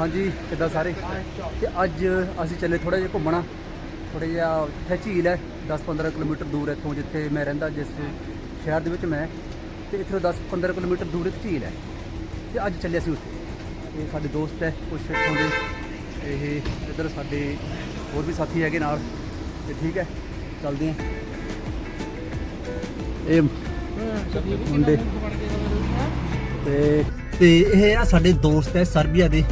ਹਾਂਜੀ, ਕਿੱਦਾਂ ਸਾਰੇ? ਤੇ ਅੱਜ ਅਸੀਂ ਚੱਲੇ ਥੋੜਾ ਜਿਹਾ ਘੁੰਮਣਾ। ਥੋੜਾ ਜਿਹਾ ਇੱਥੇ ਝੀਲ ਹੈ 10-15 ਕਿਲੋਮੀਟਰ ਦੂਰ ਇੱਥੋਂ ਜਿੱਥੇ ਮੈਂ ਰਹਿੰਦਾ, ਜਿਸ ਸ਼ਹਿਰ ਦੇ ਵਿੱਚ ਮੈਂ। ਤੇ ਇੱਥੋਂ 10-15 ਕਿਲੋਮੀਟਰ ਦੂਰ ਇੱਕ ਝੀਲ ਹੈ। ਤੇ ਅੱਜ ਚੱਲੇ ਅਸੀਂ ਉੱਥੇ। ਇਹ ਸਾਡੇ ਦੋਸਤ ਹੈ, ਕੁਛ ਇੱਥੋਂ ਦੇ। ਇਹ ਇੱਧਰ ਸਾਡੇ ਹੋਰ ਵੀ ਸਾਥੀ ਹੈਗੇ ਨਾਲ। ਤੇ ਠੀਕ ਹੈ, ਚੱਲਦੇ ਹਾਂ। ਇਹ ਮੁੰਡੇ। ਤੇ ਤੇ ਇਹ ਆ ਸਾਡੇ ਦੋਸਤ ਹੈ ਸਰਬੀਆ ਦੇ।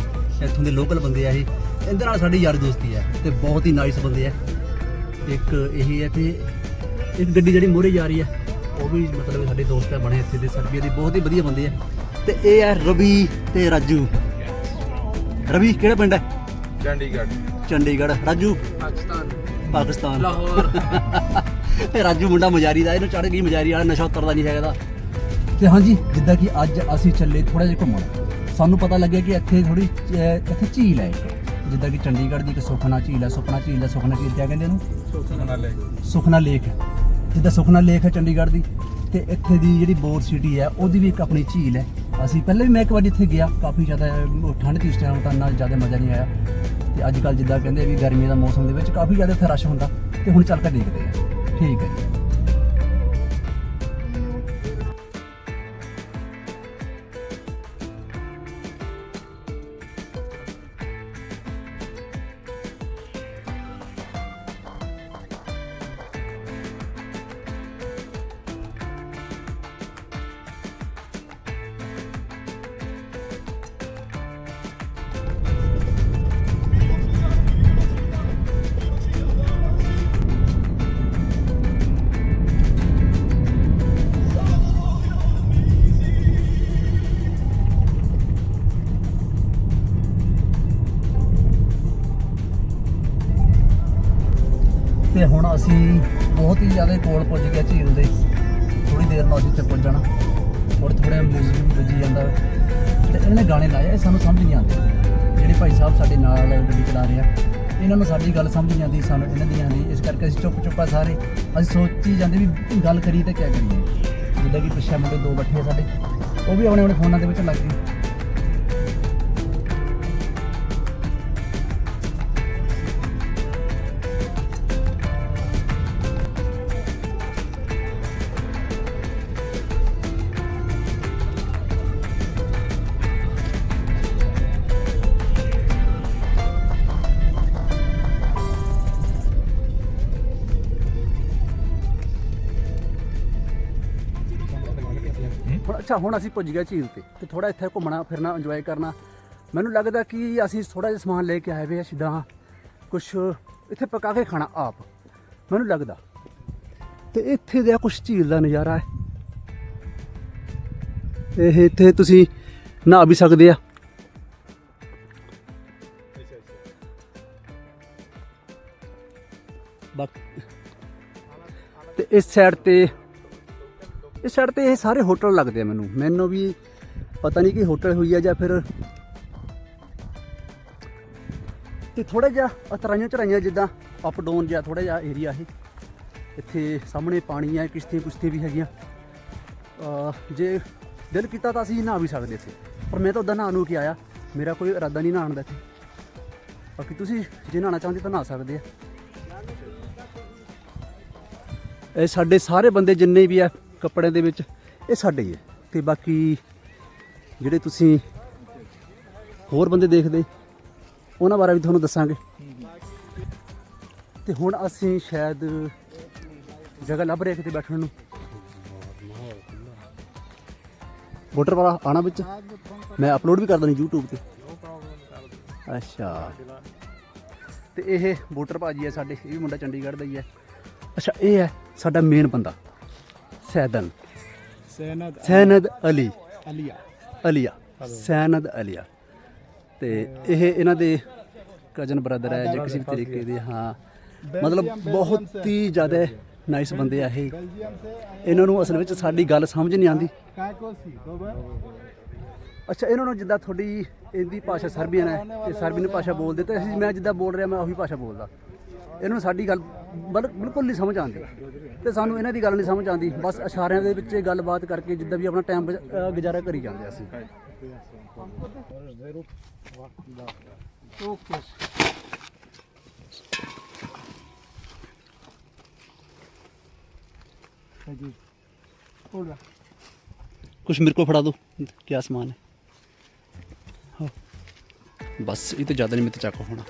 ਇੱਥੋਂ ਦੇ ਲੋਕਲ ਬੰਦੇ ਆ ਇਹ। ਇਹਦੇ ਨਾਲ ਸਾਡੀ ਯਾਰੀ ਦੋਸਤੀ ਹੈ ਤੇ ਬਹੁਤ ਹੀ ਨਾਈਸ ਬੰਦੇ ਆ। ਇੱਕ ਇਹ ਹੈ ਤੇ ਇੱਕ ਗੱਡੀ ਜਿਹੜੀ ਮੋਰੇ ਜਾ ਰਹੀ ਹੈ ਉਹ ਵੀ ਮਤਲਬ ਸਾਡੇ ਦੋਸਤ ਹੈ ਬਣੇ ਇੱਥੇ ਦੇ ਸਰਬੀਆ ਦੇ ਬਹੁਤ ਹੀ ਵਧੀਆ ਬੰਦੇ ਆ। ਤੇ ਇਹ ਹੈ ਰਵੀ ਤੇ ਰਾਜੂ। ਰਵੀ ਕਿਹੜਾ ਪਿੰਡ ਹੈ ਚੰਡੀਗੜ੍ਹ। ਚੰਡੀਗੜ੍ਹ। ਰਾਜੂ? ਪਾਕਿਸਤਾਨ। ਪਾਕਿਸਤਾਨ। ਲਾਹੌਰ। ਤੇ ਰਾਜੂ ਮੁੰਡਾ ਮਜਾਰੀ ਦਾ ਇਹਨੂੰ ਚੜ ਗਈ ਮਜਾਰੀ ਵਾਲਾ ਨਸ਼ਾ ਉਤਰਦਾ ਨਹੀਂ ਹੈਗਾ ਦਾ ਤੇ ਹਾਂਜੀ ਜਿੱਦਾਂ ਕਿ ਅੱਜ ਅਸੀਂ ਚੱਲੇ ਥੋੜਾ ਜਿਹਾ ਘੁੰਮਣ। ਸਾਨੂੰ ਪਤਾ ਲੱਗਿਆ ਕਿ ਇੱਥੇ ਥੋੜੀ ਇੱਥੇ ਝੀਲ ਹੈ। ਜਿੱਦਾਂ ਕਿ ਚੰਡੀਗੜ੍ਹ ਦੀ ਇੱਕ ਸੁਖਨਾ ਝੀਲ ਹੈ ਸੁਖਨਾ ਝੀਲ ਹੈ ਸੁਖਨਾ ਝੀਲ ਕਿਆ ਕਹਿੰਦੇ ਇਹਨੂੰ? ਸੁਖਨਾ ਲੈ ਸੁਖਨਾ ਲੇਕ। ਹੈ ਜਿੱਦਾਂ ਸੁਖਨਾ ਲੇਕ ਹੈ ਚੰਡੀਗੜ੍ਹ ਦੀ ਤੇ ਇੱਥੇ ਦੀ ਜਿਹੜੀ ਬੋਰ ਸਿਟੀ ਹੈ ਉਹਦੀ ਵੀ ਇੱਕ ਆਪਣੀ ਝੀਲ ਹੈ। ਅਸੀਂ ਪਹਿਲੇ ਵੀ ਮੈਂ ਇੱਕ ਵਾਰ ਇੱਥੇ ਗਿਆ ਕਾਫੀ ਜ਼ਿਆਦਾ ਠੰਡ ਦੀ ਉਸ ਟਾਈਮ ਤਾਂ ਨਾ ਜ਼ਿਆਦਾ ਮਜ਼ਾ ਨਹੀਂ ਆਇਆ। ਤੇ ਅੱਜ ਕੱਲ ਜਿੱਦਾਂ ਕਹਿੰਦੇ ਵੀ ਗਰਮੀ ਦਾ ਮੌਸਮ ਦੇ ਵਿੱਚ ਕਾਫੀ ਜ਼ਿਆਦਾ ਇੱਥੇ ਰਸ਼ ਹੁੰਦਾ ਤੇ ਹੁਣ ਚੱਲ ਕੇ ਦੇਖਦੇ ਆ। ਠੀਕ ਹੈ। ਬਹੁਤ ਜ਼ਿਆਦਾ ਕੋਲ ਪੁੱਜ ਗਿਆ ਝੀਲ ਦੇ। ਥੋੜੀ ਦੇਰ ਨਾਲ ਜਿੱਥੇ ਉੱਥੇ ਪਹੁੰਚਣਾ ਥੋੜੇ ਥੋੜੇ ਮਿਊਜ਼ਿਕ ਵੱਜੀ ਜਾਂਦਾ। ਤੇ ਇਹਨਾਂ ਨੇ ਗਾਣੇ ਲਾਏ ਇਹ ਸਾਨੂੰ ਸਮਝ ਨਹੀਂ ਆਉਂਦੇ। ਜਿਹੜੇ ਭਾਈ ਸਾਹਿਬ ਸਾਡੇ ਨਾਲ ਗੱਡੀ ਚਲਾ ਰਹੇ ਆ, ਇਹਨਾਂ ਨੂੰ ਸਾਡੀ ਗੱਲ ਸਮਝ ਨਹੀਂ ਆਉਂਦੀ, ਸਾਨੂੰ ਇਹਨਾਂ ਦੀਆਂ ਨਹੀਂ ਇਸ ਕਰਕੇ ਅਸੀਂ ਚੁੱਪ ਚੁੱਪਾ ਸਾਰੇ, ਅਸੀਂ ਸੋਚੀ ਜਾਂਦੇ ਵੀ ਗੱਲ ਕਰੀਏ ਤਾਂ ਕਿਆ ਕਰੀਏ। ਜਿੱਦਾਂ ਕਿ ਪਿੱਛੇ ਮੁੰਡੇ ਦੋ ਬੈਠੇ ਆ ਸਾਡੇ, ਉਹ ਵੀ ਆਪਣੇ ਆਪਣੇ ਫੋਨਾਂ ਦੇ ਵਿੱਚ ਲੱਗ ਗਏ। ਹੁਣ ਅੱਛਾ, ਹੁਣ ਅਸੀਂ ਪੁੱਜ ਗਏ ਝੀਲ ਤੇ ਤੇ ਥੋੜਾ ਇੱਥੇ ਘੁੰਮਣਾ, ਫਿਰਨਾ ਇੰਜੋਏ ਕਰਨਾ। ਮੈਨੂੰ ਲੱਗਦਾ ਕਿ ਅਸੀਂ ਥੋੜਾ ਜਿਹਾ ਸਮਾਨ ਲੈ ਕੇ ਆਏ ਵੇ ਆ ਸਿੱਧਾ ਕੁਝ ਇੱਥੇ ਪਕਾ ਕੇ ਖਾਣਾ ਆਪ। ਮੈਨੂੰ ਲੱਗਦਾ। ਤੇ ਇੱਥੇ ਦਾ ਕੁਝ ਝੀਲ ਦਾ ਨਜ਼ਾਰਾ ਹੈ। ਇਹ ਇੱਥੇ ਤੁਸੀਂ ਨਹਾ ਵੀ ਸਕਦੇ ਆ। ਬਾਕੀ ਤੇ ਇਸ ਸਾਈਡ ਤੇ ਇਸ ਸਾਈਡ ਤੇ ਇਹ ਸਾਰੇ ਹੋਟਲ ਲੱਗਦੇ ਆ ਮੈਨੂੰ। ਮੈਨੂੰ ਵੀ ਪਤਾ ਨਹੀਂ ਕਿ ਹੋਟਲ ਹੋਈ ਆ ਜਾਂ ਫਿਰ ਤੇ ਥੋੜਾ ਜਿਹਾ ਅਤਰਾਈਆਂ ਚੜਾਈਆਂ ਜਿੱਦਾਂ ਅਪ ਡਾਊਨ ਜਿਹਾ ਥੋੜਾ ਜਿਹਾ ਏਰੀਆ ਇਹ ਇੱਥੇ ਸਾਹਮਣੇ ਪਾਣੀ ਹੈ ਕਿਸ਼ਤੀ ਕੁਸ਼ਤੀ ਵੀ ਹੈਗੀਆਂ। ਜੇ ਦਿਲ ਕੀਤਾ ਤਾਂ ਅਸੀਂ ਨਹਾ ਵੀ ਸਕਦੇ ਸੀ ਪਰ ਮੈਂ ਤਾਂ ਉਦਾਂ ਨਹਾਉਣ ਨੂੰ ਕੀ ਆਇਆ। ਮੇਰਾ ਕੋਈ ਇਰਾਦਾ ਨਹੀਂ ਨਹਾਉਣ ਦਾ ਇੱਥੇ। ਬਾਕੀ ਤੁਸੀਂ ਜੇ ਨਹਾਉਣਾ ਚਾਹੁੰਦੇ ਤਾਂ ਨਹਾ ਸਕਦੇ ਆ। ਇਹ ਸਾਡੇ ਸਾਰੇ ਬੰਦੇ ਜਿੰਨੇ ਵੀ ਆ ਕੱਪੜਿਆਂ ਦੇ ਵਿੱਚ, ਇਹ ਸਾਡੇ ਹੀ ਹੈ। ਤੇ ਬਾਕੀ ਜਿਹੜੇ ਤੁਸੀਂ ਹੋਰ ਬੰਦੇ ਦੇਖਦੇ, ਉਹਨਾਂ ਬਾਰੇ ਵੀ ਤੁਹਾਨੂੰ ਦੱਸਾਂਗੇ। ਤੇ ਹੁਣ ਅਸੀਂ ਸ਼ਾਇਦ ਜਗ੍ਹਾ ਲੱਭ ਰਹੇ ਕਿਤੇ ਬੈਠਣ ਨੂੰ। ਵੋਟਰ ਵਾਲਾ ਆਣਾ ਵਿੱਚ? ਮੈਂ ਅਪਲੋਡ ਵੀ ਕਰ ਦਣੀ YouTube ਤੇ। ਅੱਛਾ। ਤੇ ਇਹ ਵੋਟਰ ਭਾਜੀ ਹੈ ਸਾਡੇ, ਇਹ ਵੀ ਮੁੰਡਾ ਚੰਡੀਗੜ੍ਹ ਦਾ ਹੀ ਹੈ। ਅੱਛਾ, ਇਹ ਹੈ ਸਾਡਾ ਮੇਨ ਬੰਦਾ। ਸੈਦਨ। ਸੈਨਦ ਸੈਨਦ ਅਲੀ। ਅਲੀਆ। ਅਲੀਆ। ਸੈਨਦ ਅਲੀਆ। ਤੇ ਇਹ ਇਹਨਾਂ ਦੇ ਕਜ਼ਨ ਬ੍ਰਦਰ ਹੈ ਜਾਂ ਕਿਸੇ ਵੀ ਤਰੀਕੇ ਦੇ ਹਾਂ। ਮਤਲਬ ਬਹੁਤ ਹੀ ਜ਼ਿਆਦਾ ਨਾਈਸ ਬੰਦੇ ਆ ਇਹ। ਇਹਨਾਂ ਨੂੰ ਅਸਲ ਵਿੱਚ ਸਾਡੀ ਗੱਲ ਸਮਝ ਨਹੀਂ ਆਉਂਦੀ। ਅੱਛਾ ਇਹਨਾਂ ਨੂੰ ਜਿੱਦਾਂ ਤੁਹਾਡੀ ਇਹਦੀ ਭਾਸ਼ਾ ਸਰਬੀਅਨ ਹੈ ਤੇ ਸਰਬੀਅਨ ਭਾਸ਼ਾ ਬੋਲਦੇ ਤੇ ਅਸੀਂ ਮੈਂ ਜਿੱਦਾਂ ਬੋਲ ਰਿਹਾ ਮੈਂ ਉਹੀ ਭਾਸ਼ਾ ਬੋਲਦਾ। ਇਹਨਾਂ ਨੂੰ ਸਾਡੀ ਗੱਲ ਬਲ- ਬਿਲਕੁਲ ਨਹੀਂ ਸਮਝ ਆਉਂਦੀ ਤੇ ਸਾਨੂੰ ਇਹਨਾਂ ਦੀ ਗੱਲ ਨਹੀਂ ਸਮਝ ਆਉਂਦੀ ਬਸ ਇਸ਼ਾਰਿਆਂ ਦੇ ਵਿੱਚ ਗੱਲਬਾਤ ਕਰਕੇ ਜਿੱਦਾਂ ਵੀ ਆਪਣਾ ਟਾਈਮ ਗੁਜ਼ਾਰਾ ਕਰੀ ਜਾਂਦੇ ਅਸੀਂ ਓਕੇ जी बोल रहा कुछ मेरे को फड़ा दो क्या सामान है हाँ। बस ये तो ज़्यादा नहीं मेरे चाकू होना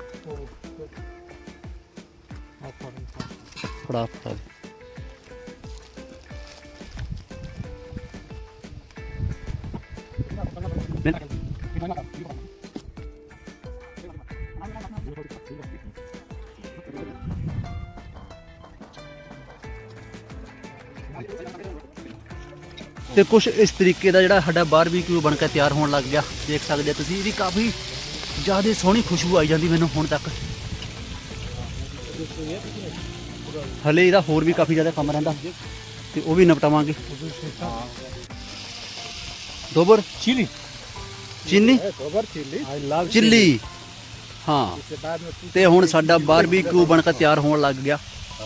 ਤੇ ਕੁਛ ਇਸ ਤਰੀਕੇ ਦਾ ਜਿਹੜਾ ਸਾਡਾ ਬਾਰਬੀਕਿਊ ਬਣ ਕੇ ਤਿਆਰ ਹੋਣ ਲੱਗ ਗਿਆ। ਦੇਖ ਸਕਦੇ ਹੋ ਤੁਸੀਂ ਇਹਦੀ ਕਾਫੀ ਜ਼ਿਆਦਾ ਸੋਹਣੀ ਖੁਸ਼ਬੂ ਆਈ ਜਾਂਦੀ ਮੈਨੂੰ ਹੁਣ ਤੱਕ। ਹਲੇ ਇਹਦਾ ਹੋਰ ਵੀ ਕਾਫੀ ਜ਼ਿਆਦਾ ਕੰਮ ਰਹਿੰਦਾ। ਤੇ ਉਹ ਵੀ ਨਿਪਟਾਵਾਂਗੇ। ਦੋਬਰ? ਚੀਲੀ ਚੀਨੀ? ਦੋਬਰ ਚੀਲੀ ਆਈ ਲਵ ਚਿੱਲੀ। ਹਾਂ। ਤੇ ਹੁਣ ਸਾਡਾ ਬਾਰਬੀਕਿਊ ਬਣ ਕੇ ਤਿਆਰ ਹੋਣ ਲੱਗ ਗਿਆ।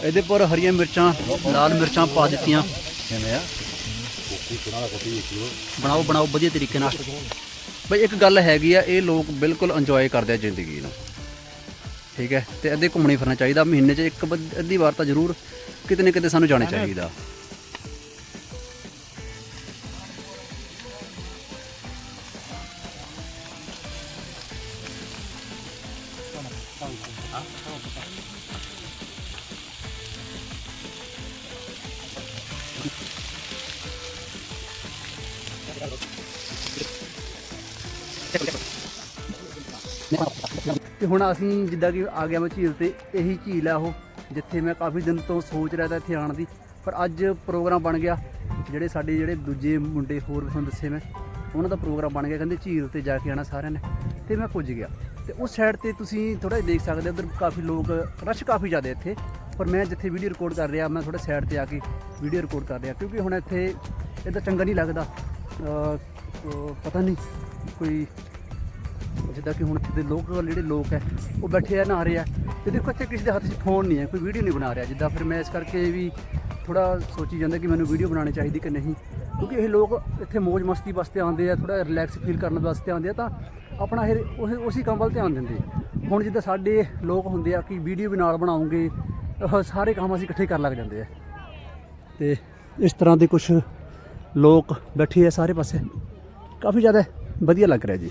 ਇਹਦੇ ਪਰ ਹਰੀਆਂ ਮਿਰਚਾਂ ਲਾਲ ਮਿਰਚਾਂ ਪਾ ਦਿੱਤੀਆਂ। ਬਣਾਓ ਬਣਾਓ ਵਧੀਆ ਤਰੀਕੇ ਨਾਲ। ਬਈ ਇੱਕ ਗੱਲ ਹੈਗੀ ਆ ਇਹ ਲੋਕ ਬਿਲਕੁਲ ਇੰਜੋਏ ਕਰਦੇ ਆ ਜ਼ਿੰਦਗੀ ਨੂੰ। ਠੀਕ ਹੈ ਤੇ ਅੱਧੇ ਘੁੰਮਣੇ ਫਿਰਨਾ ਚਾਹੀਦਾ ਮਹੀਨੇ 'ਚ ਇੱਕ ਅੱਧੀ ਵਾਰ ਤਾਂ ਜ਼ਰੂਰ ਕਿਤੇ ਨਾ ਕਿਤੇ ਸਾਨੂੰ ਜਾਣਾ ਚਾਹੀਦਾ। ਹੁਣ ਅਸੀਂ ਜਿੱਦਾਂ ਕਿ ਆ ਗਿਆ ਮੈਂ ਝੀਲ ਤੇ, ਇਹੀ ਝੀਲ ਆ ਉਹ, ਜਿੱਥੇ ਮੈਂ ਕਾਫੀ ਦਿਨ ਤੋਂ ਸੋਚ ਰਿਹਾ ਤਾਂ ਇੱਥੇ ਆਉਣ ਦੀ। ਪਰ ਅੱਜ ਪ੍ਰੋਗਰਾਮ ਬਣ ਗਿਆ, ਜਿਹੜੇ ਸਾਡੇ ਜਿਹੜੇ ਦੂਜੇ ਮੁੰਡੇ ਹੋਰ ਵੀ ਤੁਹਾਨੂੰ ਦੱਸੇ ਮੈਂ, ਉਹਨਾਂ ਦਾ ਪ੍ਰੋਗਰਾਮ ਬਣ ਗਿਆ, ਕਹਿੰਦੇ ਝੀਲ ਤੇ ਜਾ ਕੇ ਆਣਾ ਸਾਰਿਆਂ ਨੇ। ਤੇ ਮੈਂ ਪੁੱਜ ਗਿਆ। ਤੇ ਉਸ ਸਾਈਡ ਤੇ ਤੁਸੀਂ ਥੋੜਾ ਦੇਖ ਸਕਦੇ ਹੋ, ਉਧਰ ਕਾਫੀ ਲੋਕ, ਰਸ਼ ਕਾਫੀ ਜ਼ਿਆਦਾ ਇੱਥੇ। ਪਰ ਮੈਂ ਜਿੱਥੇ ਵੀਡੀਓ ਰਿਕਾਰਡ ਕਰ ਰਿਹਾ, ਮੈਂ ਥੋੜਾ ਸਾਈਡ ਤੇ ਆ ਕੇ ਵੀਡੀਓ ਰਿਕਾਰਡ ਕਰ ਰਿਹਾ, ਕਿਉਂਕਿ ਹੁਣ ਇੱਥੇ ਇਹਦਾ ਚੰਗਾ ਨਹੀਂ ਲੱਗਦਾ। ਪਤਾ ਨਹੀਂ, ਕੋਈ ਜਿੱਦਾਂ ਕਿ ਹੁਣ ਇੱਥੇ ਦੇ ਲੋਕ ਜਿਹੜੇ ਲੋਕ ਹੈ ਉਹ ਬੈਠੇ ਆ ਨਾ ਰਹੇ ਆ। ਤੇ ਦੇਖੋ, ਇੱਥੇ ਕਿਸੇ ਦੇ ਹੱਥ 'ਚ ਫੋਨ ਨਹੀਂ ਹੈ, ਕੋਈ ਵੀਡੀਓ ਨਹੀਂ ਬਣਾ ਰਿਹਾ। ਜਿੱਦਾਂ ਫਿਰ ਮੈਂ ਇਸ ਕਰਕੇ ਵੀ ਥੋੜਾ ਸੋਚੀ ਜਾਂਦਾ ਕਿ ਮੈਨੂੰ ਵੀਡੀਓ ਬਣਾਉਣੀ ਚਾਹੀਦੀ ਕਿ ਨਹੀਂ। ਕਿਉਂਕਿ ਇਹ ਲੋਕ ਇੱਥੇ ਮौज ਮਸਤੀ ਵਾਸਤੇ ਆਉਂਦੇ ਆ ਥੋੜਾ ਰਿਲੈਕਸ ਫੀਲ ਕਰਨ ਵਾਸਤੇ ਆਉਂਦੇ ਆ, ਤਾਂ ਆਪਣਾ ਇਹ ਉਸੇ ਕੰਮ ਵੱਲ ਧਿਆਨ ਦਿੰਦੇ ਹੁਣ ਜਿੱਦਾਂ ਸਾਡੇ ਲੋਕ ਹੁੰਦੇ ਆ ਕਿ ਵੀਡੀਓ ਵੀ ਨਾਲ ਬਣਾਉਂਗੇ ਸਾਰੇ ਕੰਮ ਅਸੀਂ ਇਕੱਠੇ ਕਰਨ ਲੱਗ ਜਾਂਦੇ ਆ। ਤੇ ਇਸ ਤਰ੍ਹਾਂ ਦੇ ਕੁਝ ਲੋਕ ਬੈਠੇ ਆ ਸਾਰੇ ਪਾਸੇ। ਕਾਫੀ ਜ਼ਿਆਦਾ ਵਧੀਆ ਲੱਗ ਰਿਹਾ ਜੀ।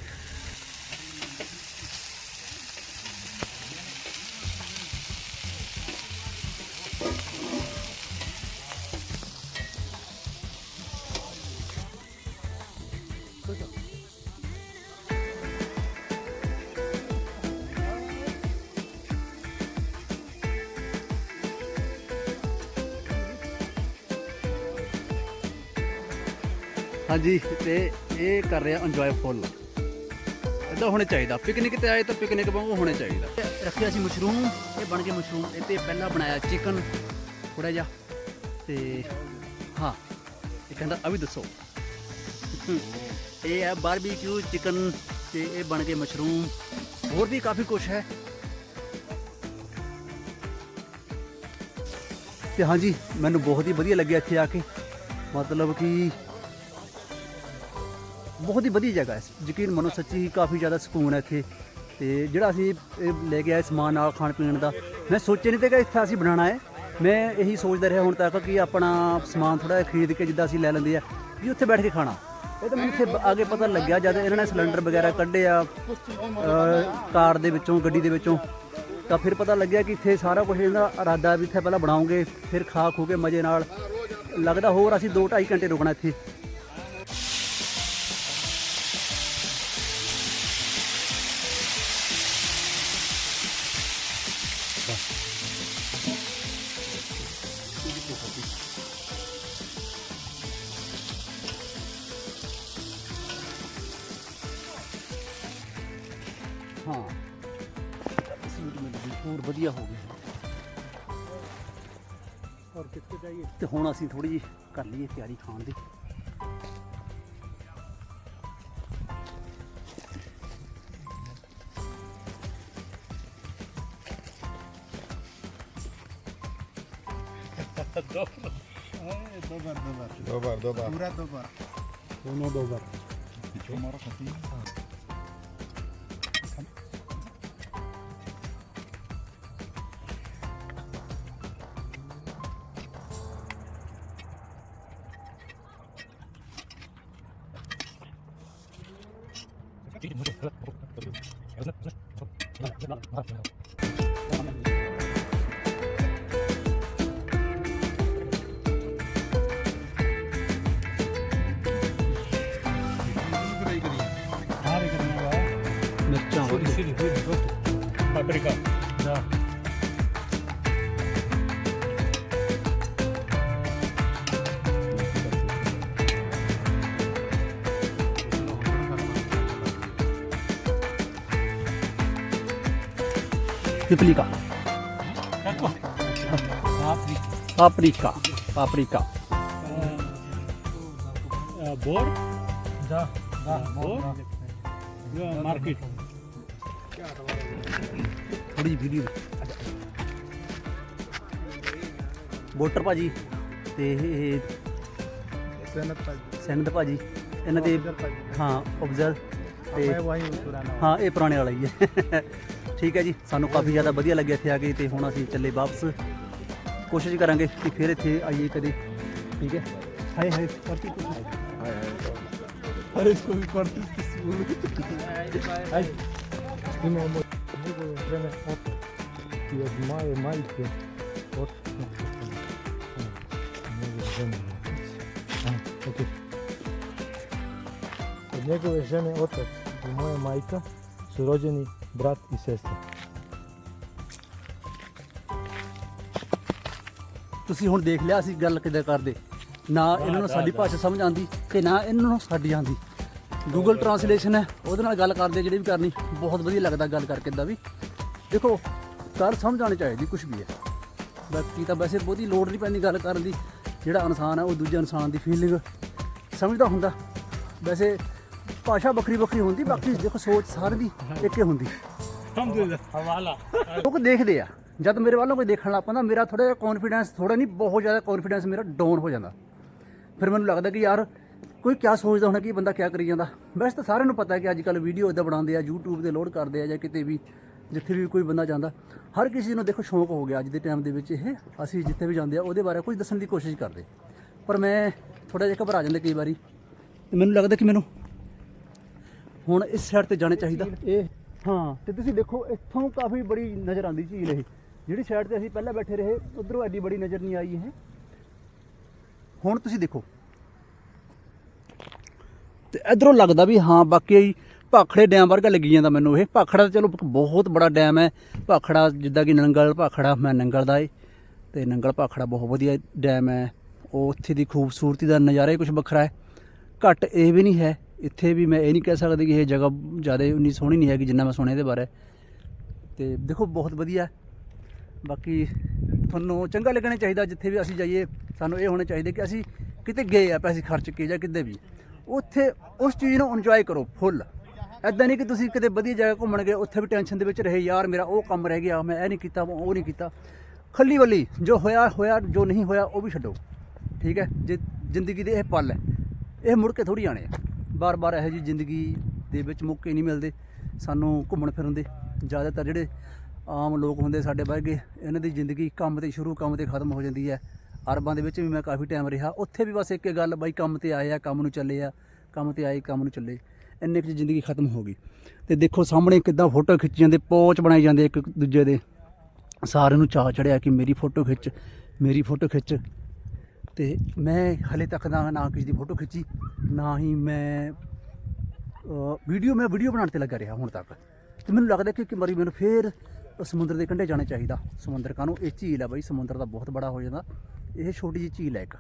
ਹਾਂਜੀ, ਤੇ ਇਹ ਕਰ ਰਿਹਾ ਇੰਜੋਏ ਫੁੱਲ ਇਦਾਂ ਹੋਣਾ ਚਾਹੀਦਾ। ਪਿਕਨਿਕ ਤੇ ਆਏ ਤਾਂ ਪਿਕਨਿਕ ਵਾਂਗੂ ਹੋਣਾ ਚਾਹੀਦਾ। ਰੱਖਿਆ ਸੀ ਮਸ਼ਰੂਮ ਇਹ ਬਣ ਗਏ ਮਸ਼ਰੂਮ ਇਹ ਤੇ ਪਹਿਲਾਂ ਬਣਾਇਆ ਚਿਕਨ ਥੋੜਾ ਜਿਹਾ। ਤੇ ਹਾਂ, ਇਹ ਕਹਿੰਦਾ ਅਭੀ ਦੱਸੋ। ਇਹ ਹੈ ਬਾਰਬੀਕਿਊ ਚਿਕਨ ਤੇ ਇਹ ਬਣ ਗਏ ਮਸ਼ਰੂਮ ਹੋਰ ਵੀ ਕਾਫੀ ਕੁਝ ਹੈ। ਤੇ ਹਾਂਜੀ, ਮੈਨੂੰ ਬਹੁਤ ਹੀ ਵਧੀਆ ਲੱਗਿਆ ਇੱਥੇ ਆ ਕੇ। ਮਤਲਬ ਕਿ ਬਹੁਤ ਹੀ ਵਧੀਆ ਜਗ੍ਹਾ ਹੈ। ਯਕੀਨ ਮੰਨੋ ਸੱਚੀ ਹੀ ਕਾਫੀ ਜ਼ਿਆਦਾ ਸਕੂਨ ਹੈ ਇੱਥੇ। ਤੇ ਜਿਹੜਾ ਅਸੀਂ ਇਹ ਲੈ ਕੇ ਆਏ ਸਮਾਨ ਨਾਲ ਖਾਣ ਪੀਣ ਦਾ, ਮੈਂ ਸੋਚਿਆ ਨਹੀਂ ਤੇ ਕਿ ਇੱਥੇ ਅਸੀਂ ਬਣਾਉਣਾ ਹੈ। ਮੈਂ ਇਹੀ ਸੋਚਦਾ ਰਿਹਾ ਹੁਣ ਤੱਕ ਕਿ ਆਪਣਾ ਸਮਾਨ ਥੋੜਾ ਖਰੀਦ ਕੇ ਜਿੱਦਾਂ ਅਸੀਂ ਲੈ ਲੈਂਦੇ ਆ, ਵੀ ਉੱਥੇ ਬੈਠ ਕੇ ਖਾਣਾ। ਇਹ ਤਾਂ ਮੈਨੂੰ ਇੱਥੇ ਬ- ਅੱਗੇ ਪਤਾ ਲੱਗਿਆ ਜਦ ਇਹਨਾਂ ਨੇ ਸਿਲੰਡਰ ਵਗੈਰਾ ਕੱਢੇ ਆ ਕਾਰ ਦੇ ਵਿੱਚੋਂ, ਗੱਡੀ ਦੇ ਵਿੱਚੋਂ। ਤਾਂ ਫਿਰ ਪਤਾ ਲੱਗਿਆ ਕਿ ਇੱਥੇ ਸਾਰਾ ਕੁਝ ਇਹਦਾ ਇਰਾਦਾ ਵੀ ਇੱਥੇ ਪਹਿਲਾਂ ਬਣਾਉਂਗੇ, ਫਿਰ ਖਾ ਖੂ ਕੇ ਮਜ਼ੇ ਨਾਲ। ਲੱਗਦਾ ਹੋਰ ਅਸੀਂ 2 2.5 ਘੰਟੇ ਰੁਕਣਾ ਇੱਥੇ। ਵਧੀਆ ਹੋ ਗਿਆ और किसके चाहिए ਤੇ ਹੁਣ ਅਸੀਂ ਥੋੜੀ ਜਿਹੀ ਕਰ ਲਈਏ ਤਿਆਰੀ ਖਾਣ ਦੀ दो बार दो बार ਦੋ ਵਾਰ ਦੋ ਵਾਰ पूरा दो बार दोनों दो बार हाँ fábrica. Ya. पिपली पापरिका पापरिका बोर दा, बोर मार्केट ਥੋੜੀ ਜਿਹੀ ਵੀਡੀਓ ਵੋਟਰ ਭਾਜੀ ਤੇ ਇਹ ਸੈਨਤ ਭਾਜੀ। ਸੈਨਦ ਭਾਜੀ। ਇਹਨਾਂ ਦੇ ਹਾਂ ਅਫਜ਼ਲ ਤੇ ਹਾਂ ਇਹ ਪੁਰਾਣੇ ਵਾਲਾ ਹੀ ਹੈ। ਠੀਕ ਹੈ ਜੀ ਸਾਨੂੰ ਕਾਫੀ ਜ਼ਿਆਦਾ ਵਧੀਆ ਲੱਗਿਆ ਇੱਥੇ ਆ ਕੇ ਤੇ ਹੁਣ ਅਸੀਂ ਚੱਲੇ ਵਾਪਸ। ਕੋਸ਼ਿਸ਼ ਕਰਾਂਗੇ ਕਿ ਫਿਰ ਇੱਥੇ ਆਈਏ ਕਦੇ। ਠੀਕ ਹੈ? ਹਾਏ ਹਾਏ ਕਰਤੀ ਅਰੇ ਇਸ ਕੋ ਵੀ ਪੜਤੀ Ai. Ima ovo Od njegove žene otac i moja majka su rođeni brat i sestra. ਤੁਸੀਂ ਹੁਣ ਦੇਖ ਲਿਆ ਅਸੀਂ ਗੱਲ ਕਿੱਦਾਂ ਕਰਦੇ ਨਾ ਇਹਨਾਂ ਨੂੰ ਸਾਡੀ ਭਾਸ਼ਾ ਸਮਝ ਆਉਂਦੀ ਤੇ ਨਾ ਇਹਨਾਂ ਨੂੰ ਸਾਡੀ ਆਉਂਦੀ ਗੂਗਲ ਟਰਾਂਸਲੇਸ਼ਨ ਹੈ। ਉਹਦੇ ਨਾਲ ਗੱਲ ਕਰਦੇ ਜਿਹੜੀ ਵੀ ਕਰਨੀ। ਬਹੁਤ ਵਧੀਆ ਲੱਗਦਾ ਗੱਲ ਕਰਕੇ ਇਦਾਂ ਵੀ। ਦੇਖੋ ਗੱਲ ਸਮਝ ਆਉਣੀ ਚਾਹੀਦੀ ਕੁਝ ਵੀ ਹੈ। ਬਾਕੀ ਤਾਂ ਵੈਸੇ ਬਹੁਤੀ ਲੋੜ ਨਹੀਂ ਪੈਂਦੀ ਗੱਲ ਕਰਨ ਦੀ। ਜਿਹੜਾ ਇਨਸਾਨ ਹੈ ਉਹ ਦੂਜੇ ਇਨਸਾਨ ਦੀ ਫੀਲਿੰਗ ਸਮਝਦਾ ਹੁੰਦਾ। ਵੈਸੇ ਭਾਸ਼ਾ ਵੱਖਰੀ ਵੱਖਰੀ ਹੁੰਦੀ ਬਾਕੀ ਦੇਖੋ ਸੋਚ ਸਾਰਿਆਂ ਦੀ ਇੱਕੇ ਹੁੰਦੀ। Alhamdulillah. Hawala. ਲੋਕ ਦੇਖਦੇ ਆ। ਜਦ ਮੇਰੇ ਵੱਲੋਂ ਕੋਈ ਦੇਖਣ ਲੱਗ ਪੈਂਦਾ ਮੇਰਾ ਥੋੜਾ ਜਿਹਾ ਕੌਨਫੀਡੈਂਸ ਥੋੜਾ ਨਹੀਂ ਬਹੁਤ ਜ਼ਿਆਦਾ ਕੌਨਫੀਡੈਂਸ ਮੇਰਾ ਡਾਊਨ ਹੋ ਜਾਂਦਾ। ਫਿਰ ਮੈਨੂੰ ਲੱਗਦਾ ਕਿ ਯਾਰ ਕੋਈ ਕਿਆ ਸੋਚਦਾ ਹੋਣਾ ਕਿ ਬੰਦਾ ਕਿਆ ਕਰੀ ਜਾਂਦਾ? ਵੈਸੇ ਤਾਂ ਸਾਰਿਆਂ ਨੂੰ ਪਤਾ ਹੈ ਕਿ ਅੱਜ ਕੱਲ ਵੀਡੀਓ ਇਦਾਂ ਬਣਾਉਂਦੇ ਆ YouTube ਤੇ ਲੋਡ ਕਰਦੇ ਆ ਜਾਂ ਕਿਤੇ ਵੀ ਜਿੱਥੇ ਵੀ ਕੋਈ ਬੰਦਾ ਜਾਂਦਾ। ਹਰ ਕਿਸੇ ਨੂੰ ਦੇਖੋ ਸ਼ੌਂਕ ਹੋ ਗਿਆ ਅੱਜ ਦੇ ਟਾਈਮ ਦੇ ਵਿੱਚ ਇਹ ਅਸੀਂ ਜਿੱਥੇ ਵੀ ਜਾਂਦੇ ਆ ਉਹਦੇ ਬਾਰੇ ਕੁਝ ਦੱਸਣ ਦੀ ਕੋਸ਼ਿਸ਼ ਕਰਦੇ। ਪਰ ਮੈਂ ਥੋੜਾ ਜਿਹਾ ਘਬਰਾ ਜਾਂਦੇ ਕਈ ਵਾਰੀ। ਤੇ ਮੈਨੂੰ ਲੱਗਦਾ ਕਿ ਮੈਨੂੰ ਹੁਣ ਇਸ ਸਾਈਡ ਤੇ ਜਾਣਾ ਚਾਹੀਦਾ। ਇਹ ਹਾਂ ਤੇ ਤੁਸੀਂ ਦੇਖੋ ਇੱਥੋਂ ਕਾਫੀ ਬੜੀ ਨਜ਼ਰ ਆਉਂਦੀ ਝੀਲ ਇਹ। ਜਿਹੜੀ ਸਾਈਡ ਤੇ ਅਸੀਂ ਪਹਿਲਾਂ ਬੈਠੇ ਰਹੇ ਉਧਰੋਂ ਐਡੀ ਬੜੀ ਨਜ਼ਰ ਨਹੀਂ ਆਈ ਇਹ। ਹੁਣ ਤੁਸੀਂ ਦੇਖੋ। ਤੇ ਇਧਰੋਂ ਲੱਗਦਾ ਵੀ ਹਾਂ, ਬਾਕੀ ਭਾਖੜੇ ਡੈਮ ਵਰਗਾ ਲੱਗੀ ਜਾਂਦਾ ਮੈਨੂੰ ਇਹ। ਭਾਖੜਾ ਤਾਂ ਚਲੋ ਬਹੁਤ ਬੜਾ ਡੈਮ ਹੈ। ਭਾਖੜਾ ਜਿੱਦਾਂ ਕਿ ਨੰਗਲ, ਭਾਖੜਾ ਮੈਂ ਨੰਗਲ ਦਾ ਏ। ਤੇ ਨੰਗਲ, ਭਾਖੜਾ ਬਹੁਤ ਵਧੀਆ ਡੈਮ ਹੈ। ਉਹ ਉੱਥੇ ਦੀ ਖੂਬਸੂਰਤੀ ਦਾ ਨਜ਼ਾਰਾ ਹੀ ਕੁਝ ਵੱਖਰਾ ਹੈ। ਘੱਟ ਇਹ ਵੀ ਨਹੀਂ ਹੈ। ਇੱਥੇ ਵੀ ਮੈਂ ਇਹ ਨਹੀਂ ਕਹਿ ਸਕਦਾ ਕਿ ਇਹ ਜਗ੍ਹਾ ਜ਼ਿਆਦਾ ਉਨੀ ਸੋਹਣੀ ਨਹੀਂ ਹੈਗੀ ਜਿੰਨਾ ਮੈਂ ਸੁਣਿਆ ਇਹਦੇ ਬਾਰੇ। ਤੇ ਦੇਖੋ, ਬਹੁਤ ਵਧੀਆ। ਬਾਕੀ ਤੁਹਾਨੂੰ ਚੰਗਾ ਲੱਗਣਾ ਚਾਹੀਦਾ। ਜਿੱਥੇ ਵੀ ਅਸੀਂ ਜਾਈਏ, ਸਾਨੂੰ ਇਹ ਹੋਣਾ ਚਾਹੀਦਾ ਕਿ ਅਸੀਂ ਕਿਤੇ ਗਏ ਆ, ਪੈਸੇ ਖਰਚ ਕੇ ਜਾਂ ਕਿਤੇ ਵੀ। ਉੱਥੇ ਉਸ ਚੀਜ਼ ਨੂੰ ਇੰਜੋਏ ਕਰੋ ਫੁੱਲ ਐਦਾਂ ਨਹੀਂ ਕਿ ਤੁਸੀਂ ਕਿਤੇ ਵਧੀਆ ਜਗ੍ਹਾ ਘੁੰਮਣ ਗਏ, ਉੱਥੇ ਵੀ ਟੈਨਸ਼ਨ ਦੇ ਵਿੱਚ ਰਹੇ, ਯਾਰ ਮੇਰਾ ਉਹ ਕੰਮ ਰਹਿ ਗਿਆ, ਮੈਂ ਇਹ ਨਹੀਂ ਕੀਤਾ ਉਹ ਨਹੀਂ ਕੀਤਾ। ਖੱਲੀ ਵੱਲੀ ਜੋ ਹੋਇਆ ਹੋਇਆ, ਜੋ ਨਹੀਂ ਹੋਇਆ, ਉਹ ਵੀ ਛੱਡੋ। ਠੀਕ ਹੈ? ਜੇ ਜ਼ਿੰਦਗੀ ਦੇ ਇਹ ਪਲ ਹੈ, ਇਹ ਮੁੜ ਕੇ ਥੋੜੀ ਆਣੇ ਆ। ਬਾਰ-ਬਾਰ ਇਹੋ ਜੀ ਜ਼ਿੰਦਗੀ ਦੇ ਵਿੱਚ ਮੌਕੇ ਨਹੀਂ ਮਿਲਦੇ, ਸਾਨੂੰ ਘੁੰਮਣ ਫਿਰਨ ਦੇ। ਜ਼ਿਆਦਾਤਰ ਜਿਹੜੇ ਆਮ ਲੋਕ ਹੁੰਦੇ ਸਾਡੇ ਵਰਗੇ, ਇਹਨਾਂ ਦੀ ਜ਼ਿੰਦਗੀ ਕੰਮ ਤੇ ਸ਼ੁਰੂ, ਕੰਮ ਤੇ ਖਤਮ ਹੋ ਜਾਂਦੀ ਹੈ। ਅਰਬਾਂ ਦੇ ਵਿੱਚ ਵੀ ਮੈਂ ਕਾਫੀ ਟਾਈਮ ਰਿਹਾ। ਉੱਥੇ ਵੀ ਬਸ ਇੱਕ ਹੀ ਗੱਲ ਬਾਈ ਕੰਮ ਤੇ ਆਏ ਆ, ਕੰਮ ਨੂੰ ਚੱਲੇ ਆ, ਕੰਮ ਤੇ ਆਏ, ਕੰਮ ਨੂੰ ਚੱਲੇ। ਇੰਨੇ ਕੁ 'ਚ ਜ਼ਿੰਦਗੀ ਖਤਮ ਹੋ ਗਈ। ਤੇ ਦੇਖੋ ਸਾਹਮਣੇ ਕਿੱਦਾਂ ਫੋਟੋ ਖਿੱਚੀ ਜਾਂਦੇ ਪੋਚ ਬਣਾਈ ਜਾਂਦੇ ਇੱਕ ਦੂਜੇ ਦੇ। ਸਾਰਿਆਂ ਨੂੰ ਚਾਅ ਚੜਿਆ ਕਿ ਮੇਰੀ ਫੋਟੋ ਖਿੱਚ, ਮੇਰੀ ਫੋਟੋ ਖਿੱਚ। ਤੇ ਮੈਂ ਹਲੇ ਤੱਕ ਨਾ ਨਾ ਕਿਸੇ ਦੀ ਫੋਟੋ ਖਿੱਚੀ, ਨਾ ਹੀ ਮੈਂ ਵੀਡੀਓ ਮੈਂ ਵੀਡੀਓ ਬਣਾਉਣ ਤੇ ਲੱਗਾ ਰਿਹਾ ਹੁਣ ਤੱਕ। ਤੇ ਮੈਨੂੰ ਲੱਗਦਾ ਕਿ ਇੱਕ ਵਾਰੀ ਮੈਨੂੰ ਫੇਰ ਸਮੁੰਦਰ ਦੇ ਕੰਢੇ ਜਾਣਾ ਚਾਹੀਦਾ। ਸਮੁੰਦਰ ਕਾਹਨੂੰ? ਇਹ ਝੀਲ ਹੈ ਬਾਈ ਸਮੁੰਦਰ ਦਾ ਬਹੁਤ ਬੜਾ ਹੋ ਜਾਂਦਾ। ਇਹ ਛੋਟੀ ਜਿਹੀ ਝੀਲ ਹੈ ਇੱਕ।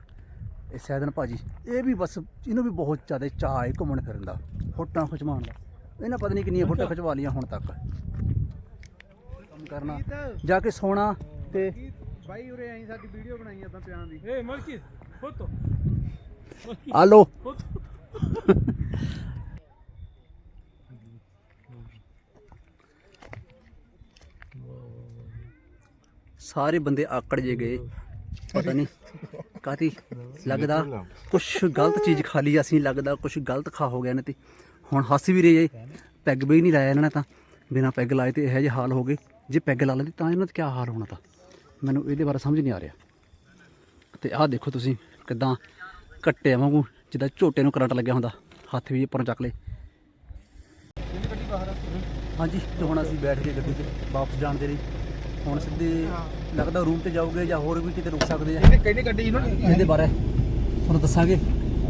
ਇਹ ਸੈਦਨ ਭਾਜੀ ਇਹ ਵੀ ਬਸ ਇਹਨੂੰ ਵੀ ਬਹੁਤ ਜ਼ਿਆਦਾ ਚਾਅ ਹੈ ਘੁੰਮਣ ਫਿਰਨ ਦਾ ਫੋਟੋਆਂ ਖਿਚਵਾਉਣ ਦਾ। ਇਹਨਾਂ ਪਤਾ ਨਹੀਂ ਕਿੰਨੀਆਂ ਫੋਟੋ ਖਿਚਵਾ ਲਈਆਂ ਹੁਣ ਤੱਕ। ਕੰਮ ਕਰਨਾ। ਜਾ ਕੇ ਸੋਣਾ ਤੇ ਬਾਈ ਉਰੇ ਆਈ ਸਾਡੀ ਵੀਡੀਓ ਬਣਾਈ ਆਪਾਂ ਪਿਆਂ ਦੀ। Hey, Malki, foto. ਆ ਸਾਰੇ ਬੰਦੇ ਆਕੜ ਜੇ ਗਏ। ਪਤਾ ਨਹੀਂ ਕਾਤੀ ਲੱਗਦਾ। ਕੁਝ ਗਲਤ ਚੀਜ਼ ਖਾ ਲਈ ਅਸੀਂ, ਲੱਗਦਾ ਕੁਝ ਗਲਤ ਖਾ ਹੋ ਗਿਆ ਨੇ ਤੇ। ਹੁਣ ਹੱਸ ਵੀ ਰਹੇ ਜੇ ਪੈਗ ਵੀ ਨਹੀਂ ਲਾਇਆ ਇਹਨਾਂ ਨੇ ਤਾਂ। ਬਿਨਾਂ ਪੈਗ ਲਾਏ ਤੇ ਇਹੋ ਜਿਹੇ ਹਾਲ ਹੋ ਗਏ। ਜੇ ਪੈਗ ਲਾ ਲੈਂਦੇ ਤਾਂ ਇਹਨਾਂ ਦਾ ਕੀ ਹਾਲ ਹੋਣਾ ਤਾਂ? ਮੈਨੂੰ ਇਹਦੇ ਬਾਰੇ ਸਮਝ ਨਹੀਂ ਆ ਰਿਹਾ। ਤੇ ਆਹ ਦੇਖੋ ਤੁਸੀਂ ਕਿਦਾਂ ਕੱਟੇ ਵਾਂਗੂ, ਜਿੱਦਾਂ ਝੋਟੇ ਨੂੰ ਕਰੰਟ ਲੱਗਿਆ ਹੁੰਦਾ। ਹੱਥ ਵੀ ਉੱਪਰੋਂ ਚੱਕ ਲਏ। ਹਾਂਜੀ, ਤੇ ਹੁਣ ਅਸੀਂ ਬੈਠ ਕੇ ਗੱਡੀ 'ਚ ਵਾਪਸ ਜਾਣ ਦੇ ਲਈ ਹੁਣ ਸਿੱਧੇ ਲੱਗਦਾ ਰੂਮ ਤੇ ਜਾਓਗੇ ਜਾਂ ਹੋਰ ਵੀ ਕਿਤੇ ਰੁਕ ਸਕਦੇ ਆ। ਕਿਹੜੀ ਗੱਡੀ ਇਹਨਾਂ ਇਹਦੇ ਬਾਰੇ ਤੁਹਾਨੂੰ ਦੱਸਾਂਗੇ।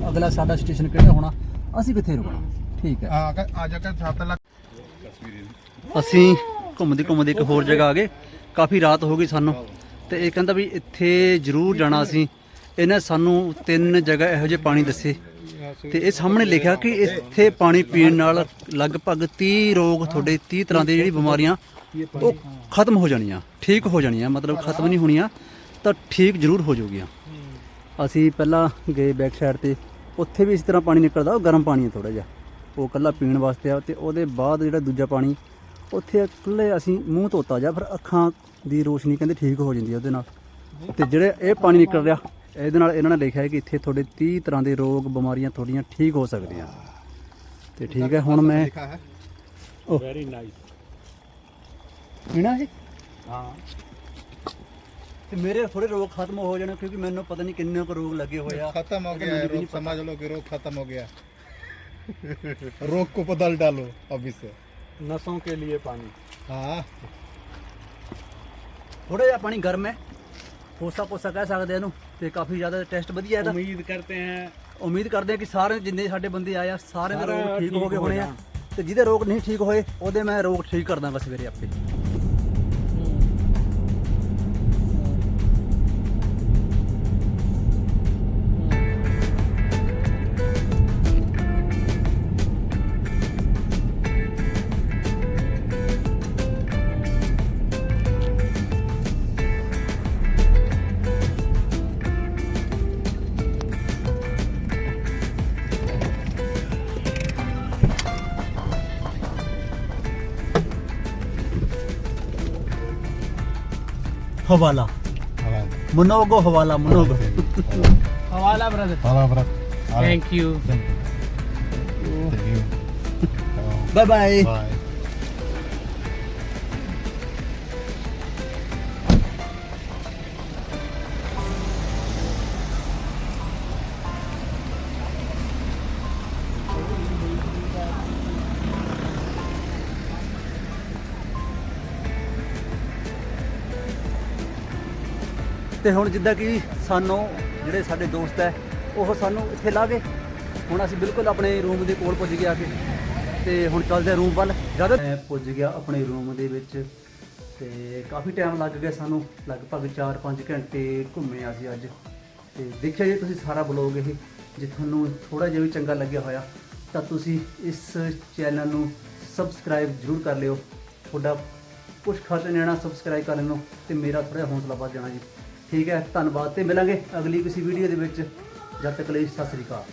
ਅਗਲਾ ਸਾਡਾ ਸਟੇਸ਼ਨ ਕਿਹੜਾ ਹੋਣਾ ਅਸੀਂ ਕਿੱਥੇ ਰੁਕਣਾ? ਠੀਕ ਹੈ। ਆ ਆ ਜਾ ਕੇ 7 ਲੱਖ। ਅਸੀਂ ਘੁੰਮਦੇ ਘੁੰਮਦੇ ਇੱਕ ਹੋਰ ਜਗ੍ਹਾ ਆ ਗਏ। ਕਾਫੀ ਰਾਤ ਹੋ ਗਈ ਸਾਨੂੰ। ਤੇ ਇਹ ਕਹਿੰਦਾ ਵੀ ਇੱਥੇ ਜ਼ਰੂਰ ਜਾਣਾ ਅਸੀਂ। ਇਹਨੇ ਸਾਨੂੰ ਤਿੰਨ ਜਗ੍ਹਾ ਇਹੋ ਜਿਹੇ ਪਾਣੀ ਦੱਸੇ। ਤੇ ਇਹ ਸਾਹਮਣੇ ਲਿਖਿਆ ਕਿ ਇੱਥੇ ਪਾਣੀ ਪੀਣ ਨਾਲ ਲਗਭਗ 30 ਰੋਗ ਤੁਹਾਡੇ 30 ਤਰ੍ਹਾਂ ਦੇ ਜਿਹੜੀ ਬਿਮਾਰੀਆਂ, ਉਹ ਖਤਮ ਹੋ ਜਾਣੀਆਂ, ਠੀਕ ਹੋ ਜਾਣੀਆਂ, ਮਤਲਬ ਖਤਮ ਨਹੀਂ ਹੋਣੀਆਂ, ਤਾਂ ਠੀਕ ਜ਼ਰੂਰ ਹੋ ਜਾਊਗੀਆਂ। ਅਸੀਂ ਪਹਿਲਾਂ ਗਏ ਬੈਕ ਸਾਈਡ ਤੇ, ਉੱਥੇ ਵੀ ਇਸ ਤਰ੍ਹਾਂ ਪਾਣੀ ਨਿਕਲਦਾ, ਉਹ ਗਰਮ ਪਾਣੀ ਹੈ ਥੋੜਾ ਜਿਹਾ। ਉਹ ਕੱਲਾ ਪੀਣ ਵਾਸਤੇ ਆ ਤੇ ਉਹਦੇ ਬਾਅਦ ਜਿਹੜਾ ਦੂਜਾ ਪਾਣੀ, ਉੱਥੇ ਇਕੱਲੇ ਅਸੀਂ ਮੂੰਹ ਧੋਤਾ ਜਾ, ਫਿਰ ਅੱਖਾਂ ਦੀ ਰੋਸ਼ਨੀ ਕਹਿੰਦੇ ਠੀਕ ਹੋ ਜਾਂਦੀ ਹੈ ਉਹਦੇ ਨਾਲ। ਤੇ ਜਿਹੜੇ ਇਹ ਪਾਣੀ ਨਿਕਲ ਰਿਹਾ ਇਹਦੇ ਨਾਲ ਇਹਨਾਂ ਨੇ ਲਿਖਿਆ ਹੈ ਕਿ ਇੱਥੇ ਤੁਹਾਡੇ 30 ਤਰ੍ਹਾਂ ਦੇ ਰੋਗ ਬਿਮਾਰੀਆਂ ਤੁਹਾਡੀਆਂ ਠੀਕ ਹੋ ਸਕਦੀਆਂ ਤੇ ਠੀਕ ਹੈ ਹੁਣ ਮੈਂ ਲਿਖਾ ਹੈ वेरी नाइस ਪੀਣਾ ਹੈ हाँ ਤੇ ਮੇਰੇ ਥੋੜੇ ਰੋਗ ਖਤਮ ਹੋ ਜਾਣੇ ਕਿਉਂਕਿ ਮੈਨੂੰ ਪਤਾ ਨਹੀਂ ਕਿੰਨੇ ਕੁ ਰੋਗ ਲੱਗੇ ਹੋਏ ਆ खत्म हो तो गया है मुझे भी नहीं रोग समझ लो कि रोग खत्म हो गया रोग को बदल डालो अभी से नसों के लिए पानी हाँ ਥੋੜਾ ਜਿਹਾ ਪਾਣੀ ਗਰਮ ਹੈ ਕੋਸਾ ਕੋਸਾ ਕਹਿ ਸਕਦੇ ਆ ਇਹਨੂੰ ਤੇ ਕਾਫੀ ਜ਼ਿਆਦਾ ਟੈਸਟ ਵਧੀਆ ਇਹਦਾ उम्मीद करते हैं ਉਮੀਦ ਕਰਦੇ ਆ ਕਿ ਸਾਰੇ ਜਿੰਨੇ ਸਾਡੇ ਬੰਦੇ ਆਏ ਆ ਸਾਰਿਆਂ ਦੇ ਸਾਰੇ ਰੋਗ ਠੀਕ ਠੀਕ ਹੋ ਗਏ ਹੋ ਹੋਣੇ ਆ ਜਾਣ। ਤੇ ਜਿਹਦੇ ਰੋਗ ਨਹੀਂ ਠੀਕ ਹੋਏ ਉਹਦੇ ਮੈਂ ਰੋਗ ਠੀਕ ਕਰ ਦਾਂਗਾ ਸਵੇਰੇ ਆਪੇ Hawala. Hawala. Munogo Hawala, Munogo. Hawala, brother. Hawala, brother. Thank you. Thank you. Thank you. Bye-bye. Bye. ਤੇ ਹੁਣ ਜਿੱਦਾਂ ਕਿ ਸਾਨੂੰ ਜਿਹੜੇ ਸਾਡੇ ਦੋਸਤ ਹੈ, ਉਹ ਸਾਨੂੰ ਇੱਥੇ ਲਾ ਗਏ। ਹੁਣ ਅਸੀਂ ਬਿਲਕੁਲ ਆਪਣੇ ਰੂਮ ਦੇ ਕੋਲ ਪੁੱਜ ਗਏ ਆ ਕੇ। ਤੇ ਹੁਣ ਚੱਲਦੇ ਰੂਮ ਵੱਲ। ਜਦ ਮੈਂ ਪੁੱਜ ਗਿਆ ਆਪਣੇ ਰੂਮ ਦੇ ਵਿੱਚ ਤੇ ਕਾਫੀ ਟਾਈਮ ਲੱਗ ਗਿਆ ਸਾਨੂੰ। ਲਗਭਗ 4-5 ਘੰਟੇ ਘੁੰਮੇ ਆ ਅਸੀਂ ਅੱਜ। ਤੇ ਦੇਖਿਆ ਜੇ ਤੁਸੀਂ ਸਾਰਾ ਬਲੌਗ ਇਹ, ਜੇ ਤੁਹਾਨੂੰ ਥੋੜਾ ਜਿਹਾ ਵੀ ਚੰਗਾ ਲੱਗਿਆ ਹੋਇਆ, ਤਾਂ ਤੁਸੀਂ ਇਸ ਚੈਨਲ ਨੂੰ ਸਬਸਕ੍ਰਾਈਬ ਜ਼ਰੂਰ ਕਰ ਲਿਓ। ਤੁਹਾਡਾ ਕੁਛ ਖਾਤੇ ਲੈਣਾ ਸਬਸਕ੍ਰਾਈਬ ਕਰ ਲੈਣੋ ਤੇ ਮੇਰਾ ਥੋੜਾ ਹੌਸਲਾ ਵੱਧ ਜਾਣਾ ਜੀ। ਠੀਕ ਹੈ, ਧੰਨਵਾਦ ਤੇ ਮਿਲਾਂਗੇ ਅਗਲੀ ਕਿਸੇ ਵੀਡੀਓ ਦੇ ਵਿੱਚ। ਜਦ ਤੱਕ ਲਈ ਸਤਿ ਸ੍ਰੀ ਅਕਾਲ।